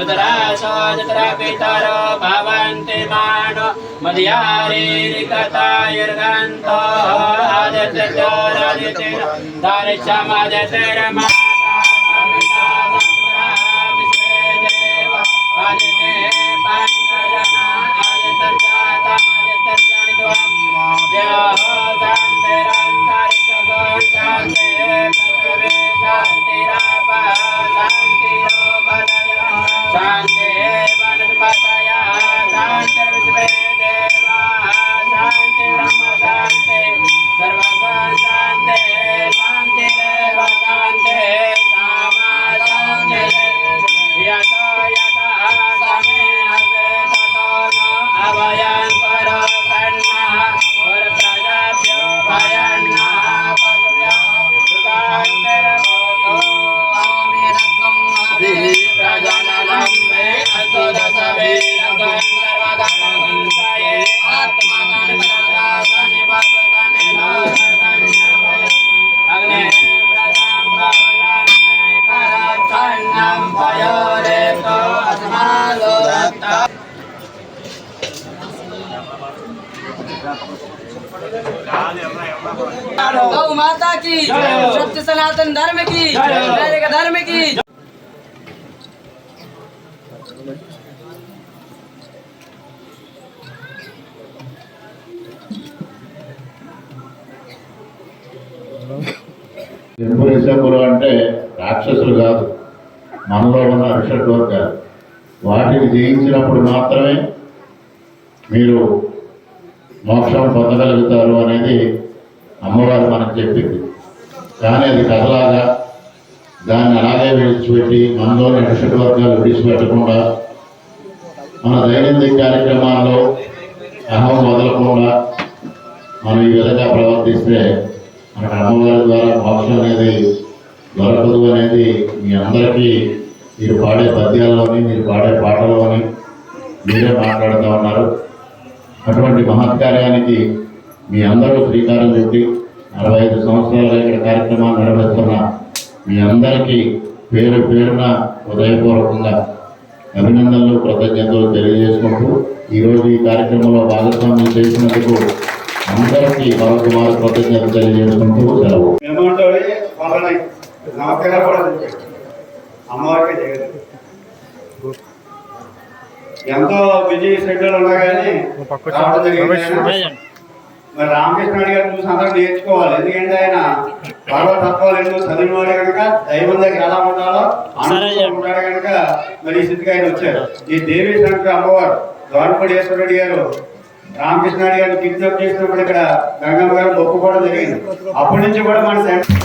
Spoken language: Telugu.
ರುದ್ರಾಸೋ ಜತ್ರ ಪಿತರೋ ಭವಂತಿ ಮಾನು ಮರ್ಯಾರಿಕತಾಯಿರ್ಗಂತೋ ಆದಿತ್ಯೋ ರಾಜಿತಿರ ದರ್ಶಮದಿತಿರ ಮಾ गौ माता की जय। सत्य सनातन धर्म की जय। वैदिक धर्म की త్రిపురేశ్వరులు అంటే రాక్షసులు కాదు మనలో ఉన్న ఋషడ్వర్గాలు వాటిని జయించినప్పుడు మాత్రమే మీరు మోక్షం పొందగలుగుతారు అనేది అమ్మవారు మనకు చెప్పింది. కానీ అది కథలాగా దాన్ని అలాగే విడిచిపెట్టి మనలోని వర్గాలు విడిచిపెట్టకుండా మన దైనందిక కార్యక్రమాల్లో అహం వదలకుండా మనం ఈ విధంగా ప్రవర్తిస్తే మనకు అమ్మవారి ద్వారా మోక్షం అనేది దొరకదు అనేది మీ అందరికీ మీరు పాడే పద్యాల్లోని మీరు పాడే పాటల్లోని మీరే మాట్లాడుతూ ఉన్నారు. అటువంటి మహత్కార్యానికి మీ అందరూ శ్రీకారం చుట్టి అరవై ఐదు సంవత్సరాలుగా ఇక్కడ కార్యక్రమాన్ని నిర్వహిస్తున్న మీ అందరికీ పేరు పేరున హృదయపూర్వకంగా అభినందనలు కృతజ్ఞతలు తెలియజేసుకుంటూ ఈరోజు ఈ కార్యక్రమంలో భాగస్వామ్యం చేసినందుకు అందరికీ మరొక వారు కృతజ్ఞతలు తెలియజేసుకుంటూ సెలవు. అమ్మవారికి ఎంతో బిజీ షెడ్యూల్ ఉన్నా కానీ. మరి రామకృష్ణుడి గారు చూసి అందరూ నేర్చుకోవాలి. ఎందుకంటే ఆయన పర్వ తత్వాలు ఎన్నో చదివినవాడు కనుక దైవం దగ్గర ఎలా ఉండాలో ఉంటాడు కనుక మరి ఈ స్థితికి ఆయన వచ్చారు. ఈ దేవి శంకర అమ్మవారు ద్వారపడి ఈశ్వరుడు గారు రామకృష్ణుడి గారిని కిడ్నాప్ చేసినప్పుడు ఇక్కడ గంగమ్మ గారు మొక్కుకోవడం జరిగింది. అప్పటి నుంచి కూడా మన సెంటర్